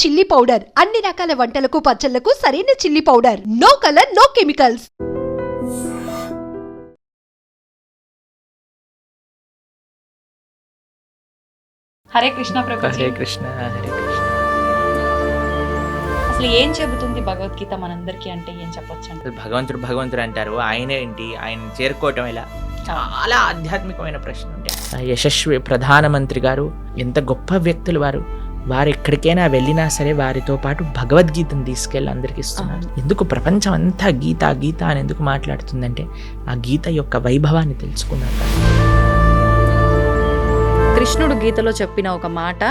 Chilli powder. అన్ని రకాల వంటలకు పచ్చళ్ళకు సరైన chilli powder. No colour no chemicals. Hare Krishna Prabhuji Hare Krishna Hare Krishna. అసలు ఏం చెబుతుంది భగవద్గీత మనందరికీ అంటే ఏం చెప్పొచ్చు అంటే భగవంతుడు భగవంతుడు అంటారు. ఆయనే ఏంటి? ఆయన చేరుకోవటం ఎలా? చాలా ఆధ్యాత్మికమైన ప్రశ్న ఉంటాయి యశస్వి ప్రధానమంత్రి గారు ఎంత గొప్ప వ్యక్తులు వారు. వారు ఎక్కడికైనా వెళ్ళినా సరే వారితో పాటు భగవద్గీతను తీసుకెళ్ళి అందరికి ఇస్తున్నారు. ఎందుకు ప్రపంచం అంతా గీత గీత అని ఎందుకు మాట్లాడుతుందంటే ఆ గీత యొక్క వైభవాన్ని తెలుసుకున్నాక కృష్ణుడు గీతలో చెప్పిన ఒక మాట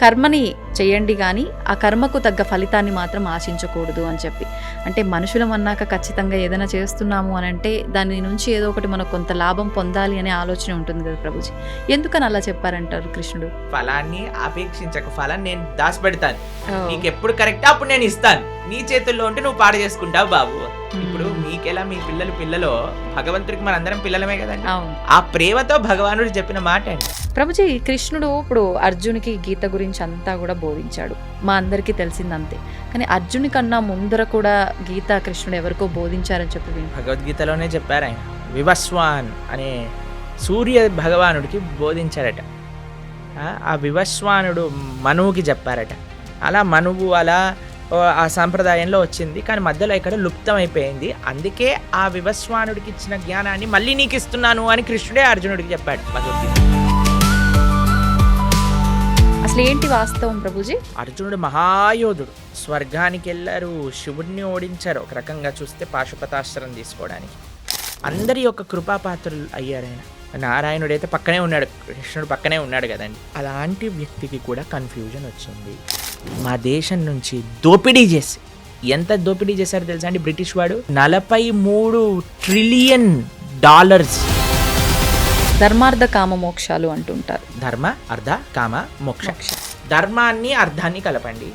కర్మని చేయండి కానీ ఆ కర్మకు తగ్గ ఫలితాన్ని మాత్రం ఆశించకూడదు అని చెప్పి. అంటే మనుషులం అన్నాక ఖచ్చితంగా ఏదైనా చేస్తున్నాము అని అంటే దాని నుంచి ఏదో ఒకటి మనకు కొంత లాభం పొందాలి అనే ఆలోచన ఉంటుంది కదా ప్రభుజీ. ఎందుకని అలా చెప్పారంటారు కృష్ణుడు? ఫలాన్ని అపేక్షించక ఫలాన్ని నేను దాచిపెడతాను. నీకు ఎప్పుడు కరెక్ట్ అప్పుడు నేను ఇస్తాను. నీ చేతుల్లో ఉంటే నువ్వు పాడు చేసుకుంటావు బాబు. ఇప్పుడు మీకెలా మీ పిల్లలు పిల్లలో భగవంతుడికి మనందరం పిల్లలమే కదండి? అవును. ఆ ప్రేమతో భగవానుడు చెప్పిన మాట అండి. ప్రభుజీ కృష్ణుడు ఇప్పుడు అర్జునికి గీత గురించి అంతా కూడా బోధించాడు. మా అందరికీ తెలిసిందంతే. కానీ అర్జుని కన్నా ముందర కూడా గీత కృష్ణుడు ఎవరికో బోధించారని చెప్పి విన్నాం. భగవద్గీతలోనే చెప్పారు ఆయన. వివస్వాన్ అనే సూర్య భగవానుడికి బోధించారట. ఆ, ఆ వివస్వానుడు మనువుకి చెప్పారట. అలా మనువు అలా ఆ సాంప్రదాయంలో వచ్చింది. కానీ మధ్యలో ఇక్కడ లుప్తం అయిపోయింది అందుకే ఆ వివస్వానుడికి ఇచ్చిన జ్ఞానాన్ని మళ్ళీ నీకు ఇస్తున్నాను అని కృష్ణుడే అర్జునుడికి చెప్పాడు. భగవద్గీత. అసలు ఏంటి వాస్తవం ప్రభుజీ? అర్జునుడు మహాయోధుడు. స్వర్గానికి వెళ్ళారు శివుడిని ఓడించారు. ఒక రకంగా చూస్తే పాశుపతాస్త్రం తీసుకోవడానికి. అందరి యొక్క కృపాపాత్రులు అయ్యారు ఆయన నారాయణుడు అయితే పక్కనే ఉన్నాడు. కృష్ణుడు పక్కనే ఉన్నాడు కదండి. అలాంటి వ్యక్తికి కూడా కన్ఫ్యూజన్ వచ్చింది. మా దేశం నుంచి దోపిడీ చేసి ఎంత దోపిడీ చేశారో తెలుసా అండి బ్రిటిష్ వాడు? నలభై మూడు ట్రిలియన్ డాలర్స్. ధర్మార్థ కామ మోక్షాలు అంటుంటారు. ధర్మ అర్ధ కామ మోక్ష. ధర్మాన్ని అర్థాన్ని కలపండి.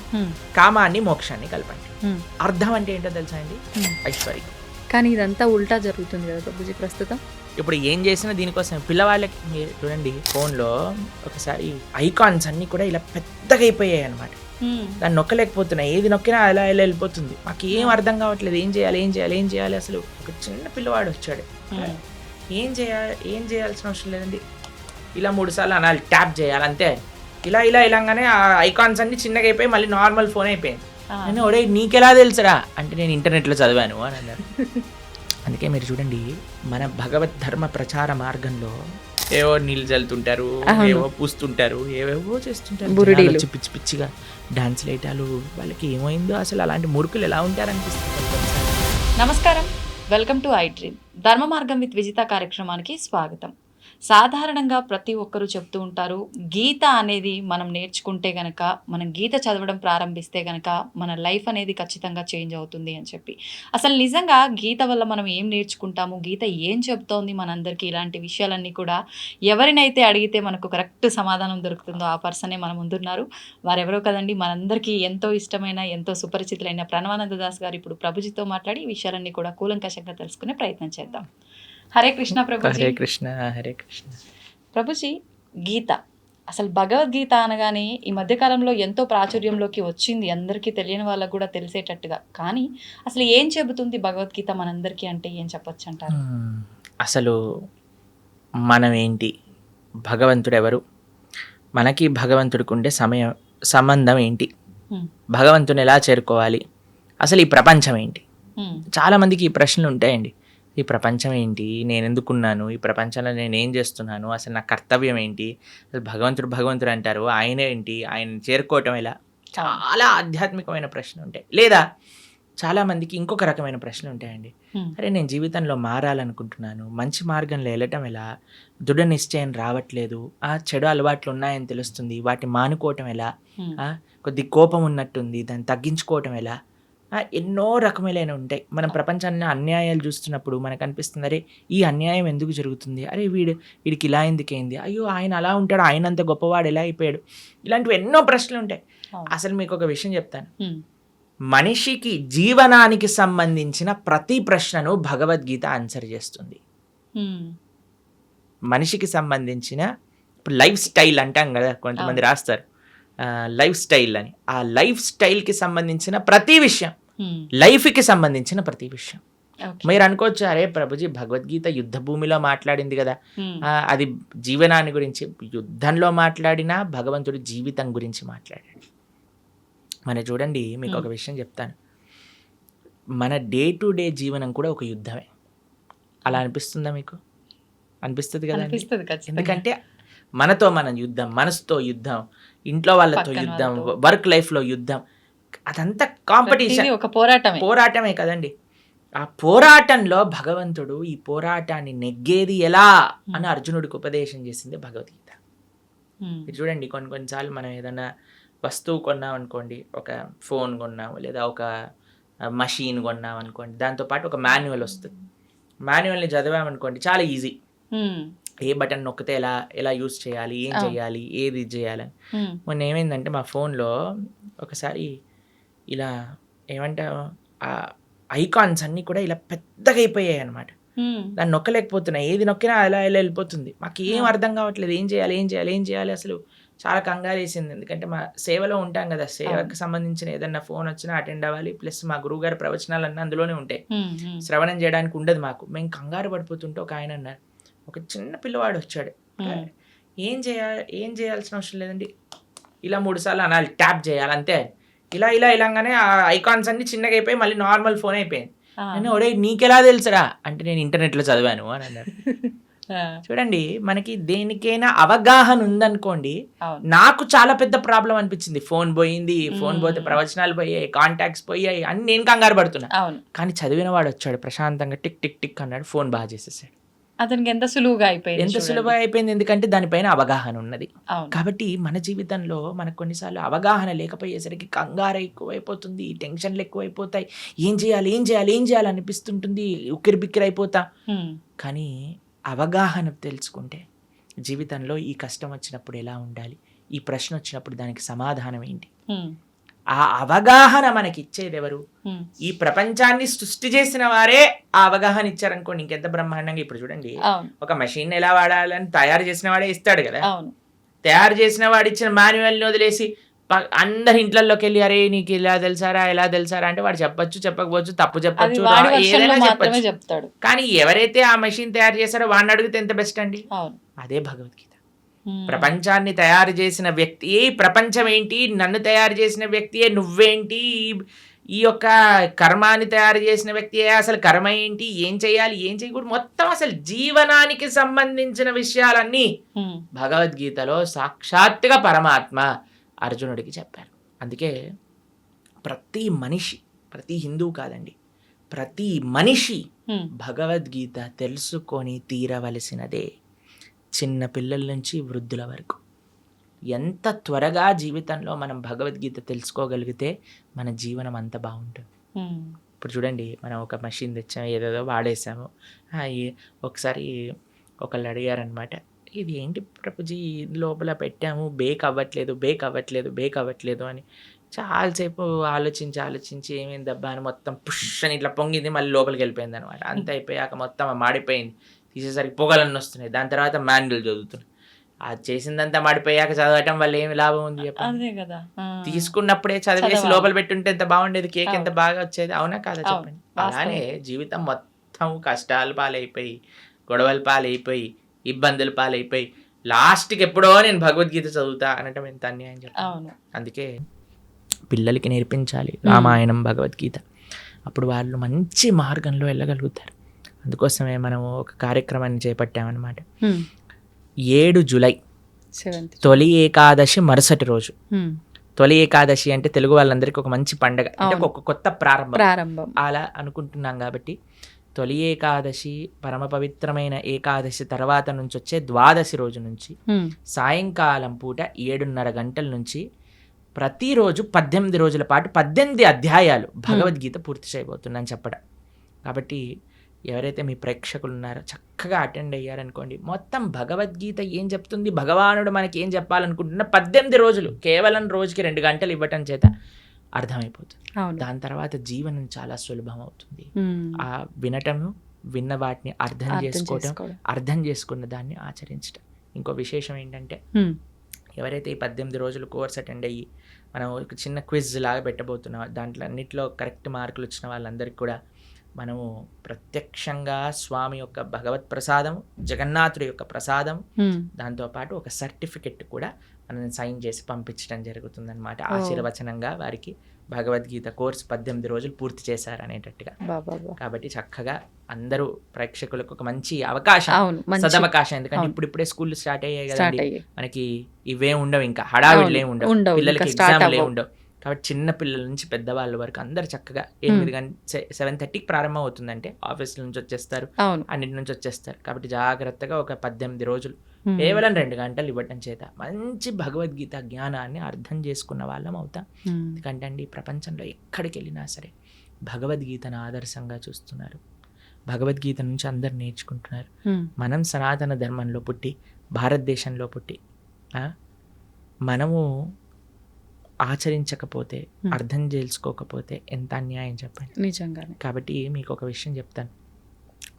కామాన్ని మోక్షాన్ని కలపండి. అర్థం అంటే ఏంటో తెలుసా అండి. ఐశ్వర్యం. కానీ ఇదంతా ఉల్టా జరుగుతుంది కదా ప్రభుజీ ప్రస్తుతం? ఇప్పుడు ఏం చేసినా దీనికోసం పిల్లవాళ్ళకి మీరు చూడండి ఫోన్లో ఒకసారి ఐకాన్స్ అన్నీ కూడా ఇలా పెద్దగా అయిపోయాయి అనమాట దాన్ని నొక్కలేకపోతున్నాయి. ఏది నొక్కినా అలా ఇలా వెళ్ళిపోతుంది. మాకు ఏం అర్థం కావట్లేదు. ఏం చేయాలి ఏం చేయాలి ఏం చేయాలి? అసలు ఒక చిన్న పిల్లవాడు వచ్చాడు. ఏం చేయాలి ఏం చేయాల్సిన అవసరం లేదండి. ఇలా మూడు సార్లు అనాలి. ట్యాప్ చేయాలి అంతే. ఇలా ఇలా ఇలాగానే ఆ ఐకాన్స్ అన్ని చిన్నగా అయిపోయి మళ్ళీ నార్మల్ ఫోన్ అయిపోయింది. నేను ఒడే నీకెలా తెలుసురా? అంటే నేను ఇంటర్నెట్లో చదివాను అని అన్నారు. అందుకే మీరు చూడండి మన భగవత్ ధర్మ ప్రచార మార్గంలో ఏవో నీళ్ళు చల్లుతుంటారు. ఏవో పూస్తుంటారు ఏవేవో చేస్తుంటారు. వచ్చి పిచ్చి పిచ్చిగా డాన్స్ లేటాలు వాళ్ళకి ఏమైందో అసలు అలాంటి మురుకులు ఎలా ఉంటారనిపిస్తుంది. నమస్కారం. వెల్కమ్ టు ఐ డ్రీమ్ ధర్మ మార్గం విత్ విజిత కార్యక్రమానికి స్వాగతం. సాధారణంగా ప్రతి ఒక్కరూ చెప్తూ ఉంటారు గీత అనేది మనం నేర్చుకుంటే గనక మనం గీత చదవడం ప్రారంభిస్తే గనక మన లైఫ్ అనేది ఖచ్చితంగా చేంజ్ అవుతుంది అని చెప్పి. అసలు నిజంగా గీత వల్ల మనం ఏం నేర్చుకుంటాము? గీత ఏం చెప్తోంది మనందరికీ? ఇలాంటి విషయాలన్నీ కూడా ఎవరినైతే అడిగితే మనకు కరెక్ట్ సమాధానం దొరుకుతుందో ఆ పర్సనే మన ముందున్నారు. వారెవరో కదండి మనందరికీ ఎంతో ఇష్టమైన ఎంతో సుపరిచితులైన ప్రణవానంద దాస్ గారు ఇప్పుడు ప్రభుజితో మాట్లాడి ఈ విషయాలన్నీ కూడా కూలంకషంగా తెలుసుకునే ప్రయత్నం చేద్దాం. హరే కృష్ణ ప్రభుజీ. హరే కృష్ణ హరే కృష్ణ. ప్రభుజీ గీత. అసలు భగవద్గీత అనగానే ఈ మధ్యకాలంలో ఎంతో ప్రాచుర్యంలోకి వచ్చింది. అందరికీ తెలియని వాళ్ళకు కూడా తెలిసేటట్టుగా. కానీ అసలు ఏం చెబుతుంది భగవద్గీత మనందరికీ అంటే ఏం చెప్పొచ్చు అంటారు. అసలు మనం ఏంటి భగవంతుడు ఎవరు? మనకి భగవంతుడికి ఉండే సమయం సంబంధం ఏంటి. భగవంతుని ఎలా చేరుకోవాలి? అసలు ఈ ప్రపంచం ఏంటి? చాలామందికి ఈ ప్రశ్నలు ఉంటాయండి. ఈ ప్రపంచం ఏంటి? నేను ఎందుకున్నాను ఈ ప్రపంచంలో నేను ఏం చేస్తున్నాను? అసలు నా కర్తవ్యం ఏంటి? అసలు భగవంతుడు భగవంతుడు అంటారు. ఆయన ఏంటి? ఆయన చేరుకోవటం ఎలా? చాలా ఆధ్యాత్మికమైన ప్రశ్నలు ఉంటాయి. లేదా చాలామందికి ఇంకొక రకమైన ప్రశ్నలు ఉంటాయండి. అరే నేను జీవితంలో మారాలనుకుంటున్నాను. మంచి మార్గంలో వెళ్ళటం ఎలా? దృఢ నిశ్చయం రావట్లేదు. ఆ చెడు అలవాట్లు ఉన్నాయని తెలుస్తుంది. వాటిని మానుకోవటం ఎలా? కొద్ది కోపం ఉన్నట్టుంది. దాన్ని తగ్గించుకోవటం ఎలా? ఎన్నో రకములైన ఉంటాయి. మనం ప్రపంచాన్ని అన్యాయాలు చూస్తున్నప్పుడు మనకు అనిపిస్తుంది అరే ఈ అన్యాయం ఎందుకు జరుగుతుంది? అరే వీడు వీడికి ఇలా ఎందుకైంది అయ్యో ఆయన అలా ఉంటాడు ఆయన అంత గొప్పవాడు ఎలా అయిపోయాడు? ఇలాంటివి ఎన్నో ప్రశ్నలు ఉంటాయి. అసలు మీకు ఒక విషయం చెప్తాను. మనిషికి జీవనానికి సంబంధించిన ప్రతి ప్రశ్నను భగవద్గీత ఆన్సర్ చేస్తుంది. మనిషికి సంబంధించిన ఇప్పుడు లైఫ్ స్టైల్ అంటాం కదా కొంతమంది రాస్తారు. లైఫ్ స్టైల్ అని. ఆ లైఫ్ స్టైల్కి సంబంధించిన ప్రతి విషయం. లైఫ్కి సంబంధించిన ప్రతి విషయం. మీరు అనుకోవచ్చు? అరే ప్రభుజీ భగవద్గీత యుద్ధ భూమిలో మాట్లాడింది కదా. అది జీవనాన్ని గురించి యుద్ధంలో మాట్లాడినా భగవంతుడి జీవితం గురించి మాట్లాడాడు. మన చూడండి మీకు ఒక విషయం చెప్తాను. మన డే టు డే జీవనం కూడా ఒక యుద్ధమే. అలా అనిపిస్తుందా మీకు? అనిపిస్తుంది కదా ఎందుకంటే మనతో మన యుద్ధం మనసుతో యుద్ధం ఇంట్లో వాళ్ళతో యుద్ధం. వర్క్ లైఫ్లో యుద్ధం. అదంతా కాంపిటీషన్ ఒక పోరాటమే. పోరాటమే కదండి. ఆ పోరాటంలో భగవంతుడు ఈ పోరాటాన్ని నెగ్గేది ఎలా అని అర్జునుడికి ఉపదేశం చేసింది భగవద్గీత. మీరు చూడండి కొన్ని కొన్నిసార్లు మనం ఏదైనా వస్తువు కొన్నాం అనుకోండి ఒక ఫోన్ కొన్నాము లేదా ఒక మషీన్ కొన్నాం అనుకోండి దాంతోపాటు ఒక మాన్యువల్ వస్తుంది. మాన్యువల్ని చదివామనుకోండి చాలా ఈజీ. ఏ బటన్ నొక్కితే ఎలా ఎలా యూస్ చేయాలి ఏం. చేయాలి ఏది ఇది చేయాలని. మొన్న ఏమైందంటే మా ఫోన్లో ఒకసారి ఇలా ఏమంటావు ఆ ఐకాన్స్ అన్నీ కూడా ఇలా పెద్దగా అయిపోయాయి అనమాట. దాన్ని నొక్కలేకపోతున్నా ఏది నొక్కినా అలా ఇలా వెళ్ళిపోతుంది మాకు ఏం. అర్థం కావట్లేదు ఏం చేయాలి ఏం చేయాలి ఏం చేయాలి అసలు చాలా కంగారు వేసింది ఎందుకంటే మా సేవలో ఉంటాం కదా సేవకు సంబంధించిన ఏదన్నా ఫోన్ వచ్చినా అటెండ్ అవ్వాలి ప్లస్ మా గురువుగారి ప్రవచనాలు అన్నీ అందులోనే ఉంటాయి. శ్రవణం చేయడానికి ఉండదు మాకు మేము కంగారు పడిపోతుంటే ఒక ఆయన అన్నారు ఒక చిన్న పిల్లవాడు వచ్చాడు. ఏం చేయాలి ఏం చేయాల్సిన అవసరం లేదండి. ఇలా మూడు సార్లు అనాలి ట్యాప్ చేయాలి అంతే. ఇలా ఇలా ఇలాగానే ఆ ఐకాన్స్ అన్ని చిన్నగా అయిపోయి మళ్ళీ నార్మల్ ఫోన్ అయిపోయింది. నేను ఒడే నీకెలా తెలుసురా? అంటే నేను ఇంటర్నెట్లో చదివాను అని అన్నారు. చూడండి మనకి దేనికైనా అవగాహన ఉందనుకోండి నాకు చాలా పెద్ద ప్రాబ్లం అనిపించింది. ఫోన్ పోయింది ఫోన్ పోతే. ప్రవచనాలు పోయాయి కాంటాక్ట్స్ పోయాయి అని నేను కంగారు పడుతున్నా. కానీ చదివిన వాడు వచ్చాడు ప్రశాంతంగా టిక్ టిక్ టిక్ అన్నాడు ఫోన్ బాగా చేసేసాడు. అతనికి ఎంత సులువుగా అయిపోయింది ఎంత. సులభం అయిపోయింది? ఎందుకంటే దానిపైన అవగాహన ఉన్నది. కాబట్టి మన జీవితంలో మనకు కొన్నిసార్లు అవగాహన లేకపోయేసరికి కంగారు ఎక్కువైపోతుంది టెన్షన్లు ఎక్కువైపోతాయి. ఏం చేయాలి? ఏం చేయాలి? ఏం చేయాలి? అనిపిస్తుంటుంది. ఉక్కిరి బిక్కిరి అయిపోతా. కానీ అవగాహన తెలుసుకుంటే జీవితంలో ఈ కష్టం వచ్చినప్పుడు ఎలా ఉండాలి? ఈ ప్రశ్న వచ్చినప్పుడు దానికి సమాధానం ఏంటి. ఆ అవగాహన మనకి ఇచ్చేది ఎవరు. ఈ ప్రపంచాన్ని సృష్టి చేసిన వారే ఆ అవగాహన ఇచ్చారనుకోండి ఇంకెంత బ్రహ్మాండంగా ఇప్పుడు చూడండి. ఒక మెషిన్ ఎలా వాడాలని తయారు చేసిన వాడే ఇస్తాడు కదా. తయారు చేసిన వాడు ఇచ్చిన మాన్యువల్ని వదిలేసి అందరి ఇంట్లలోకి వెళ్ళి అరే నీకు ఇలా తెలుసారా ఎలా తెలుసారా? అంటే వాడు చెప్పొచ్చు చెప్పకపోవచ్చు తప్పు చెప్పొచ్చు ఏదైనా చెప్పొచ్చు. కానీ ఎవరైతే ఆ మెషిన్ తయారు చేశారో వాడిని అడిగితే ఎంత బెస్ట్ అండి? అదే భగవద్గీత. ప్రపంచాన్ని తయారు చేసిన వ్యక్తి ప్రపంచం ఏంటి నన్ను తయారు చేసిన వ్యక్తియే నువ్వేంటి ఈ- యొక్క కర్మాన్ని తయారు చేసిన వ్యక్తియే అసలు కర్మ ఏంటి ఏం చేయాలి ఏం చేయకూడదు మొత్తం అసలు జీవనానికి సంబంధించిన విషయాలన్నీ హ్మ్. భగవద్గీతలో సాక్షాత్తుగా పరమాత్మ అర్జునుడికి చెప్పారు అందుకే ప్రతి మనిషి ప్రతి హిందువు కాదండి ప్రతి మనిషి హ్మ్. భగవద్గీత తెలుసుకొని తీరవలసినదే చిన్న పిల్లల నుంచి వృద్ధుల వరకు. ఎంత త్వరగా జీవితంలో మనం భగవద్గీత తెలుసుకోగలిగితే మన జీవనం అంత బాగుంటుంది. ఇప్పుడు చూడండి మనం ఒక మషిన్ తెచ్చాము ఏదేదో వాడేసాము ఒకసారి ఒకళ్ళు అడిగారనమాట ఇది ఏంటి ప్రభుజీ? లోపల పెట్టాము బేక్ అవ్వట్లేదు బేక్ అవ్వట్లేదు బేక్ అవ్వట్లేదు అని. చాలాసేపు ఆలోచించి ఆలోచించి ఏమైంది దబ్బా అని మొత్తం పుష్ అని ఇట్లా పొంగింది మళ్ళీ లోపలికి వెళ్ళిపోయింది అనమాట అంత అయిపోయాక మొత్తం మాడిపోయింది. తీసేసరికి పొగలన్నీ వస్తున్నాయి. దాని తర్వాత మాన్యువల్ చదువుతున్నాయి. అది చేసిందంతా మాడిపోయాక చదవటం వల్ల ఏమి లాభం ఉంది చెప్పండి? అదే కదా. తీసుకున్నప్పుడే చదివేసి. లోపల పెట్టుంటే ఎంత బాగుండేది? కేక్ ఎంత. బాగా వచ్చేది? అవునా కాదా. చెప్పండి. అలానే జీవితం మొత్తం కష్టాలు పాలైపోయి గొడవల పాలైపోయి ఇబ్బందుల పాలైపోయి లాస్ట్కి ఎప్పుడో నేను భగవద్గీత చదువుతా అనటం ఎంత అన్యాయం చెప్పండి? అవును. అందుకే పిల్లలకి నేర్పించాలి. రామాయణం భగవద్గీత. అప్పుడు వాళ్ళు మంచి మార్గంలో వెళ్ళగలుగుతారు. అందుకోసమే మనము ఒక కార్యక్రమాన్ని చేపట్టామన్నమాట. ఏడు జులై తొలి ఏకాదశి మరుసటి రోజు. తొలి ఏకాదశి అంటే తెలుగు వాళ్ళందరికీ ఒక మంచి పండగ అంటే. ఒక కొత్త ప్రారంభం ప్రారంభం అలా అనుకుంటున్నాం కాబట్టి తొలి ఏకాదశి పరమ పవిత్రమైన ఏకాదశి తర్వాత నుంచి వచ్చే ద్వాదశి రోజు నుంచి. సాయంకాలం పూట ఏడున్నర గంటల నుంచి ప్రతిరోజు పద్దెనిమిది రోజుల పాటు పద్దెనిమిది అధ్యాయాలు భగవద్గీత పూర్తి చేయబోతున్నాను చెప్పడం కాబట్టి ఎవరైతే మీ ప్రేక్షకులు ఉన్నారో చక్కగా అటెండ్ అయ్యారనుకోండి మొత్తం భగవద్గీత ఏం చెప్తుంది భగవానుడు మనకి ఏం చెప్పాలనుకుంటున్నా పద్దెనిమిది రోజులు కేవలం రోజుకి రెండు గంటలు ఇవ్వటం చేత అర్థమైపోతుంది దాని తర్వాత జీవనం చాలా సులభం అవుతుంది. ఆ వినటము విన్న వాటిని అర్థం చేసుకోవటం. అర్థం చేసుకున్న దాన్ని ఆచరించటం ఇంకో విశేషం ఏంటంటే. ఎవరైతే ఈ పద్దెనిమిది రోజులు కోర్స్ అటెండ్ అయ్యి మనం ఒక చిన్న క్విజ్ లాగా పెట్టబోతున్నాం దాంట్లో అన్నిట్లో కరెక్ట్ మార్కులు వచ్చిన వాళ్ళందరికీ కూడా మనము ప్రత్యక్షంగా స్వామి యొక్క భగవత్ ప్రసాదం జగన్నాథుడి యొక్క ప్రసాదం. దాంతోపాటు ఒక సర్టిఫికెట్ కూడా మనం సైన్ చేసి పంపించడం జరుగుతుందన్నమాట ఓ. ఆశీర్వచనంగా వారికి భగవద్గీత కోర్స్ పద్దెనిమిది రోజులు పూర్తి చేశారు అనేటట్టుగా. కాబట్టి చక్కగా అందరూ ప్రేక్షకులకు ఒక మంచి అవకాశం సదవకాశం ఎందుకంటే. ఇప్పుడు ఇప్పుడే స్కూల్ స్టార్ట్ అయ్యాయి కదండి మనకి ఇవే ఉండవు ఇంకా హడావిడిలే ఉండవు పిల్లలకి ఎగ్జామ్లే. ఉండవు కాబట్టి చిన్న పిల్లల నుంచి పెద్దవాళ్ళ వరకు అందరు చక్కగా ఎనిమిది గంట సెవెన్ థర్టీకి ప్రారంభం అవుతుందంటే ఆఫీస్ నుంచి వచ్చేస్తారు. అన్నిటి నుంచి వచ్చేస్తారు. కాబట్టి జాగ్రత్తగా ఒక పద్దెనిమిది రోజులు. కేవలం రెండు గంటలు ఇవ్వటం చేత మంచి భగవద్గీత జ్ఞానాన్ని అర్థం చేసుకున్న వాళ్ళం అవుతాం. ఎందుకంటే అండి ఈ ప్రపంచంలో ఎక్కడికి వెళ్ళినా సరే భగవద్గీతను ఆదర్శంగా చూస్తున్నారు. భగవద్గీత నుంచి అందరు నేర్చుకుంటున్నారు. మనం సనాతన ధర్మంలో పుట్టి భారతదేశంలో పుట్టి మనము ఆచరించకపోతే Hmm. అర్థం చేసుకోకపోతే ఎంత అన్యాయం చెప్పండి? నిజంగానే. కాబట్టి మీకు ఒక విషయం చెప్తాను.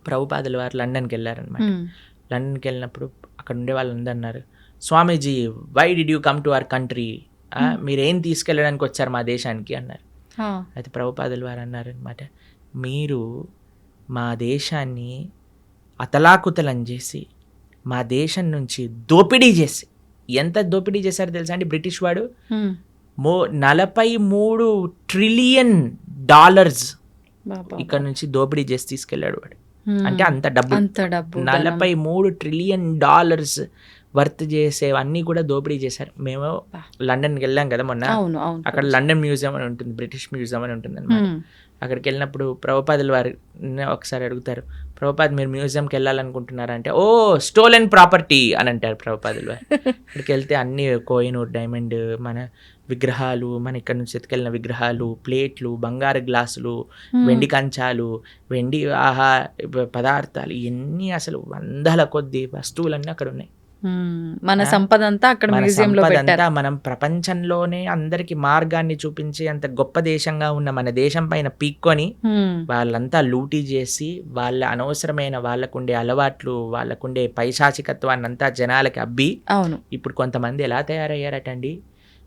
ప్రభుపాదుల వారు లండన్కి వెళ్ళారనమాట హ్మ్. లండన్కి వెళ్ళినప్పుడు అక్కడ ఉండే వాళ్ళందరూ అన్నారు Swamiji why did you come to our country మీరు తీసుకెళ్ళడానికి వచ్చారు మా దేశానికి? అన్నారు. అయితే ప్రభుపాదుల వారు అన్నారు అనమాట మీరు మా దేశాన్ని అతలాకుతలం చేసి మా దేశం నుంచి దోపిడీ చేసి ఎంత దోపిడీ చేశారో తెలుసా అండి బ్రిటిష్ వాడు? హ్మ్. మో నలభై మూడు ట్రిలియన్ డాలర్స్ ఇక్కడ నుంచి దోపిడీ చేసి తీసుకెళ్ళాడు వాడు. అంటే అంత డబ్బు అంత డబ్బు. నలభై మూడు ట్రిలియన్ డాలర్స్ వర్త్ చేసేవన్నీ కూడా దోపిడీ చేశారు మేము. లండన్కి వెళ్ళాం కదా మొన్న అక్కడ లండన్ మ్యూజియం అని ఉంటుంది బ్రిటిష్ మ్యూజియం అని ఉంటుంది అనమాట. అక్కడికి వెళ్ళినప్పుడు ప్రభుపాదుల వారు ఒకసారి అడుగుతారు ప్రభుపాద్ మీరు మ్యూజియంకి వెళ్ళాలనుకుంటున్నారా అంటే ఓ స్టోలెన్ ప్రాపర్టీ అని అంటారు ప్రభుపాదుల వారు అక్కడికి వెళ్తే అన్ని కోయినూర్ డైమండ్ మన విగ్రహాలు మన ఇక్కడ నుంచి ఎత్తుకెళ్ళిన విగ్రహాలు ప్లేట్లు బంగారు గ్లాసులు. వెండి కంచాలు వెండి ఆహా పదార్థాలు ఇవన్నీ అసలు వందల కొద్ది వస్తువులన్నీ అక్కడ ఉన్నాయి. మన ఆ? సంపద అంతా అక్కడ మన మ్యూజియం లో సంపద పెట్టారు అంతా మనం ప్రపంచంలోనే అందరికి మార్గాన్ని చూపించి అంత గొప్ప దేశంగా ఉన్న మన దేశం పైన పీక్కొని హ్మ్. వాళ్ళంతా లూటీ చేసి వాళ్ళ అనవసరమైన వాళ్ళకుండే అలవాట్లు వాళ్ళకుండే పైశాచికత్వాన్ని అంతా జనాలకి అబ్బి అవును ఇప్పుడు కొంతమంది ఎలా తయారయ్యారటండి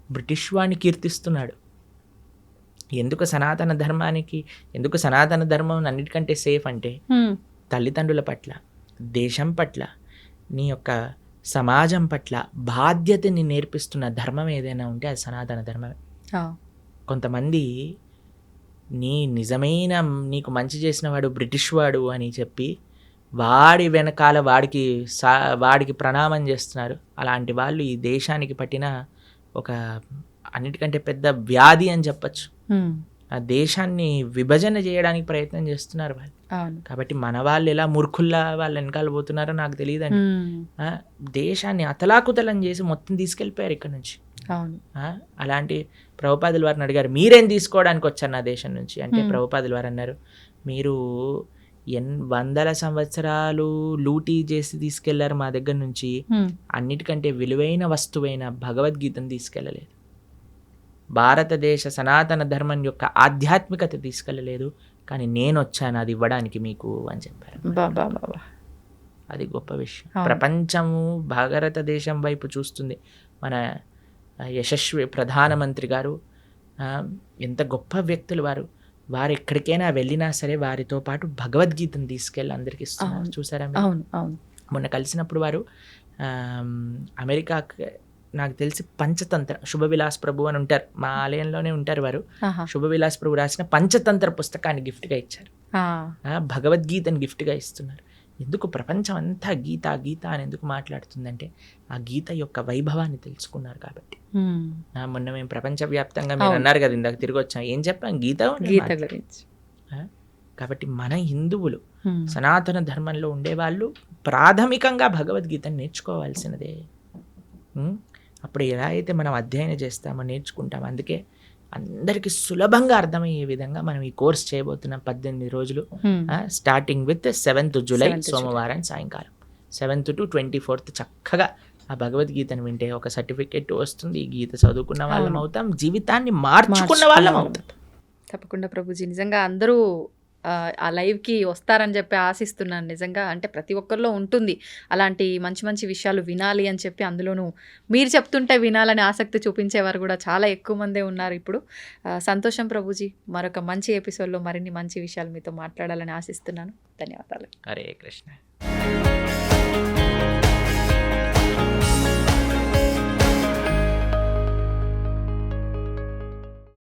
బ్రిటిష్ వాడిని కీర్తిస్తున్నాడు ఎందుకు సనాతన ధర్మానికి ఎందుకు సనాతన ధర్మం అన్నిటికంటే సేఫ్ అంటే హ్మ్. తల్లిదండ్రుల పట్ల దేశం పట్ల నీ యొక్క సమాజం పట్ల బాధ్యతని నేర్పిస్తున్న ధర్మం ఏదైనా ఉంటే అది సనాతన ధర్మమే. కొంతమంది నీ నిజమైన నీకు మంచి చేసిన వాడు బ్రిటిష్ వాడు అని చెప్పి వాడి వెనకాల వాడికి సా వాడికి ప్రణామం చేస్తున్నారు. అలాంటి వాళ్ళు ఈ దేశానికి పట్టిన ఒక అన్నిటికంటే పెద్ద వ్యాధి అని చెప్పచ్చు. దేశాన్ని విభజన చేయడానికి ప్రయత్నం చేస్తున్నారు వాళ్ళు. కాబట్టి మన వాళ్ళు ఎలా మూర్ఖుల్లా వాళ్ళ వెనకాల పోతున్నారో నాకు తెలియదండి. దేశాన్ని అతలాకుతలం చేసి మొత్తం తీసుకెళ్ళిపోయారు ఇక్కడ నుంచి. అలాంటి ప్రభుపాదుల వారిని అడిగారు మీరేం తీసుకోవడానికి వచ్చారు నా దేశం నుంచి? అంటే. ప్రభుపాదుల వారు అన్నారు మీరు ఎన్ వందల సంవత్సరాలు లూటీ చేసి తీసుకెళ్ళారు మా దగ్గర నుంచి. అన్నిటికంటే విలువైన వస్తువైన భగవద్గీతను తీసుకెళ్ళలేదు. భారతదేశ సనాతన ధర్మం యొక్క ఆధ్యాత్మికత తీసుకెళ్ళలేదు కానీ నేను వచ్చాను అది ఇవ్వడానికి మీకు అని చెప్పారు. అది గొప్ప విషయం. ప్రపంచము భారతదేశం వైపు చూస్తుంది. మన యశస్వి ప్రధానమంత్రి గారు ఎంత గొప్ప వ్యక్తులు వారు. వారు ఎక్కడికైనా వెళ్ళినా సరే వారితో పాటు భగవద్గీతను తీసుకెళ్ళి అందరికి ఇస్తున్నారు. చూసారా మొన్న కలిసినప్పుడు వారు ఆమ్, అమెరికాకి నాకు తెలిసి పంచతంత్ర శుభవిలాస్ ప్రభు అని ఉంటారు. మా ఆలయంలోనే ఉంటారు వారు. శుభవిలాస్ ప్రభు రాసిన పంచతంత్ర పుస్తకాన్ని గిఫ్ట్గా ఇచ్చారు. భగవద్గీతను గిఫ్ట్గా ఇస్తున్నారు. ఎందుకు ప్రపంచం అంతా గీత గీత అని ఎందుకు మాట్లాడుతుందంటే ఆ గీత యొక్క వైభవాన్ని తెలుసుకున్నారు కాబట్టి. మొన్న మేము ప్రపంచవ్యాప్తంగా మీరు. అన్నారు కదా ఇందాక తిరిగి వచ్చాం. ఏం చెప్పాం? గీత. గురించి. కాబట్టి మన హిందువులు. సనాతన ధర్మంలో ఉండేవాళ్ళు ప్రాథమికంగా భగవద్గీతను నేర్చుకోవాల్సినదే? అప్పుడు ఎలా అయితే మనం అధ్యయనం చేస్తామో నేర్చుకుంటామో అందుకే అందరికీ సులభంగా అర్థమయ్యే విధంగా మనం ఈ కోర్స్ చేయబోతున్నాం పద్దెనిమిది రోజులు. Starting with seventh July 7th July. సోమవారం సాయంకాలం సెవెంత్ టు ట్వంటీ ఫోర్త్ చక్కగా ఆ భగవద్గీతను వింటే ఒక సర్టిఫికెట్ వస్తుంది ఈ గీత చదువుకున్న వాళ్ళం. అవుతాం జీవితాన్ని మార్చుకున్న వాళ్ళం. అవుతాం తప్పకుండా ప్రభుజీ నిజంగా అందరూ ఆ, లైవ్కి వస్తారని చెప్పి ఆశిస్తున్నాను నిజంగా. అంటే ప్రతి ఒక్కరిలో ఉంటుంది అలాంటి మంచి మంచి విషయాలు వినాలి అని చెప్పి అందులోనూ మీరు చెప్తుంటే వినాలని ఆసక్తి చూపించేవారు కూడా చాలా ఎక్కువ మందే ఉన్నారు ఇప్పుడు. సంతోషం ప్రభుజీ మరొక మంచి ఎపిసోడ్లో మరిన్ని మంచి విషయాలు మీతో మాట్లాడాలని ఆశిస్తున్నాను. ధన్యవాదాలు. హరే కృష్ణ.